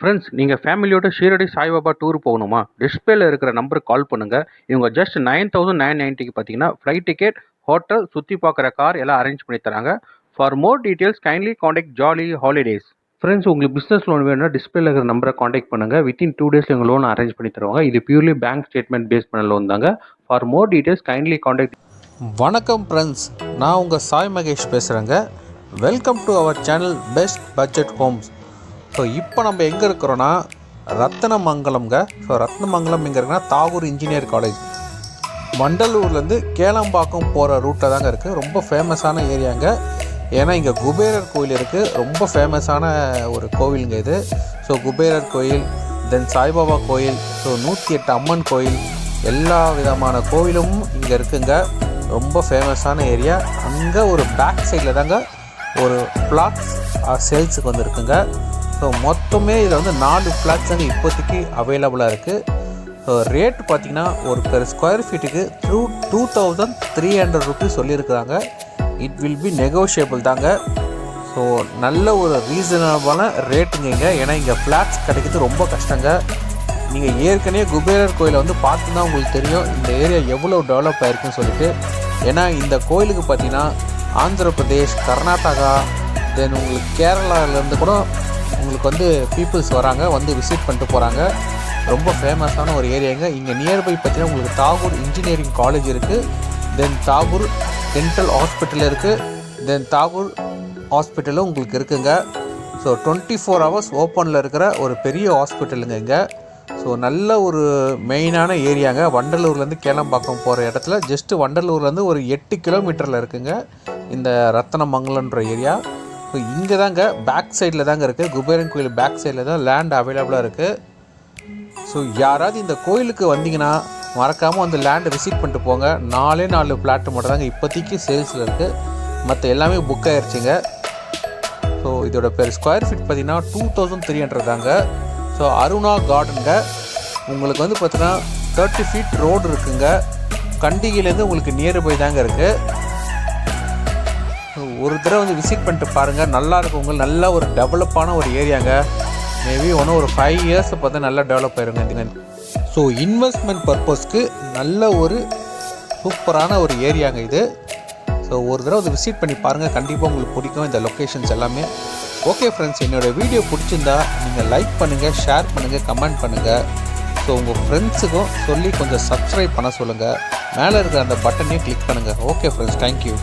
Friends நீங்கள் ஃபேமிலியோட Shirdi Saibaba tour போகணுமா? டிஸ்பிளேல இருக்கிற நம்பருக்கு கால் பண்ணுங்கள் இவங்க ஜஸ்ட் நைன் தௌசண்ட் நைன் நைன்ட்டிக்கு பார்த்தீங்கன்னா ஃப்ளைட் டிக்கெட் ஹோட்டல் சுற்றி பார்க்குற கார் எல்லாம் அரேஞ்ச் பண்ணி தராங்க. For more details kindly contact jolly holidays friends உங்களுக்கு பிஸ்னஸ் லோன் வேணும்னா டிஸ்பிளேல இருக்கிற நம்பரை காண்டாக்ட் பண்ணுங்கள் வித்தின் டூ டேஸில் எங்கள் லோன் அரேஞ்ச் பண்ணி தருவாங்க. இது பியூர்லி பேங்க் ஸ்டேட்மெண்ட் பேஸ் பண்ண லோன் தாங்க. For more details kindly contact வணக்கம் ஃப்ரெண்ட்ஸ் நான் உங்கள் சாய் மகேஷ் பேசுகிறேங்க welcome to our channel best budget homes so இப்போ நம்ம எங்கே இருக்கிறோன்னா ரத்னமங்கலம்ங்க ஸோ ரத்னமங்கலம் எங்கே இருக்குன்னா தாகூர் இன்ஜினியர் காலேஜ் வண்டலூர்லேருந்து கேளம்பாக்கம் போகிற ரூட்டில் தாங்க இருக்குது ரொம்ப ஃபேமஸான ஏரியாங்க ஏன்னா இங்கே குபேரர் கோயில் இருக்குது ரொம்ப ஃபேமஸான ஒரு கோவிலுங்க இது. ஸோ குபேரர் கோயில் தென் சாய்பாபா கோயில் ஸோ நூற்றி எட்டு அம்மன் கோயில் எல்லா விதமான கோவிலும் இங்கே இருக்குங்க. ரொம்ப ஃபேமஸான ஏரியா அங்கே ஒரு பேக் சைடில் தாங்க ஒரு பிளாட்ஸ் சேல்ஸுக்கு uh, வந்துருக்குங்க. ஸோ மொத்தமே இதில் வந்து நாலு ஃப்ளாட்ஸ் வந்து இப்போதைக்கு அவைலபிளாக இருக்குது ஸோ ரேட் பார்த்தீங்கன்னா ஒரு per square ஃபீட்டுக்கு through two thousand three hundred rupees சொல்லியிருக்கிறாங்க. இட் வில் பி நெகோஷியபிள் தாங்க. ஸோ நல்ல ஒரு ரீசனபிளான ரேட்டுங்க இங்கே. ஏன்னா இங்கே ஃப்ளாட்ஸ் கிடைக்கிறது ரொம்ப கஷ்டங்க. நீங்கள் ஏற்கனவே குபேரர் கோயிலை வந்து பார்த்து தான் உங்களுக்கு தெரியும். இந்த ஏரியா எவ்வளோ டெவலப் ஆயிருக்குன்னு சொல்லிட்டு. ஏன்னா இந்த கோயிலுக்கு பார்த்தீங்கன்னா ஆந்திர பிரதேஷ் கர்நாடகா தென் உங்களுக்கு கேரளாவிலேருந்து கூட உங்களுக்கு வந்து பீப்புள்ஸ் வராங்க வந்து விசிட் பண்ணிட்டு போகிறாங்க ரொம்ப ஃபேமஸான ஒரு ஏரியாங்க இங்கே நியர்பை பார்த்தீங்கன்னா உங்களுக்கு தாகூர் இன்ஜினியரிங் காலேஜ் இருக்குது தென் தாகூர் டென்டல் ஹாஸ்பிட்டல் இருக்குது தென் தாகூர் ஹாஸ்பிட்டலும் உங்களுக்கு இருக்குங்க. ஸோ டுவெண்ட்டி ஃபோர் ஹவர்ஸ் ஓப்பனில் இருக்கிற ஒரு பெரிய ஹாஸ்பிட்டலுங்க இங்கே. ஸோ நல்ல ஒரு மெயினான ஏரியாங்க வண்டலூர்லேருந்து கேளம்பாக்கம் போகிற இடத்துல. ஜஸ்ட்டு வண்டலூர்லேருந்து ஒரு எட்டு கிலோமீட்டரில் இருக்குங்க. இந்த ரத்தனமங்கலன்ற ஏரியா ஸோ இங்கே தாங்க பேக் சைடில் தாங்க இருக்குது குபேரன் கோயில் பேக் சைடில் தான் லேண்ட் அவைலபிளாக இருக்குது ஸோ யாராவது இந்த கோயிலுக்கு வந்தீங்கன்னா மறக்காமல் வந்து லேண்டை விசிட் பண்ணிட்டு போங்க. நாலே நாலு பிளாட்டு மட்டும் தாங்க இப்போதைக்கு சேல்ஸில் இருக்குது மற்ற எல்லாமே புக் ஆயிடுச்சுங்க ஸோ இதோட பேர் ஸ்கொயர் ஃபீட் பார்த்தீங்கன்னா டூ தௌசண்ட் த்ரீ ஹண்ட்ரட் தாங்க. ஸோ அருணா கார்டனுங்க உங்களுக்கு வந்து பார்த்தீங்கன்னா தேர்ட்டி ஃபீட் ரோடு இருக்குங்க. கண்டிகையிலேருந்து உங்களுக்கு நியர்பை தாங்க இருக்குது ஒரு தடவை வந்து விசிட் பண்ணிட்டு பாருங்கள் நல்லா இருக்கும். உங்களுக்கு நல்ல ஒரு டெவலப்பான ஒரு ஏரியாங்க. மேபி ஒன்று ஒரு ஃபைவ் இயர்ஸை பார்த்தா நல்லா டெவலப் ஆயிருங்க. இந்த ஸோ இன்வெஸ்ட்மெண்ட் பர்பஸ்க்கு நல்ல ஒரு சூப்பரான ஒரு ஏரியாங்க இது. ஸோ ஒரு தடவை வந்து விசிட் பண்ணி பாருங்கள் கண்டிப்பாக உங்களுக்கு பிடிக்கும் இந்த லொக்கேஷன்ஸ் எல்லாமே. ஓகே ஃப்ரெண்ட்ஸ் என்னோடய வீடியோ பிடிச்சிருந்தா நீங்கள் லைக் பண்ணுங்கள் ஷேர் பண்ணுங்கள் கமெண்ட் பண்ணுங்கள் ஸோ உங்கள் ஃப்ரெண்ட்ஸுக்கும் சொல்லி கொஞ்சம் சப்ஸ்கிரைப் பண்ண சொல்லுங்கள் மேலே இருக்கிற அந்த பட்டனையும் கிளிக் பண்ணுங்கள் ஓகே ஃப்ரெண்ட்ஸ் தேங்க்யூ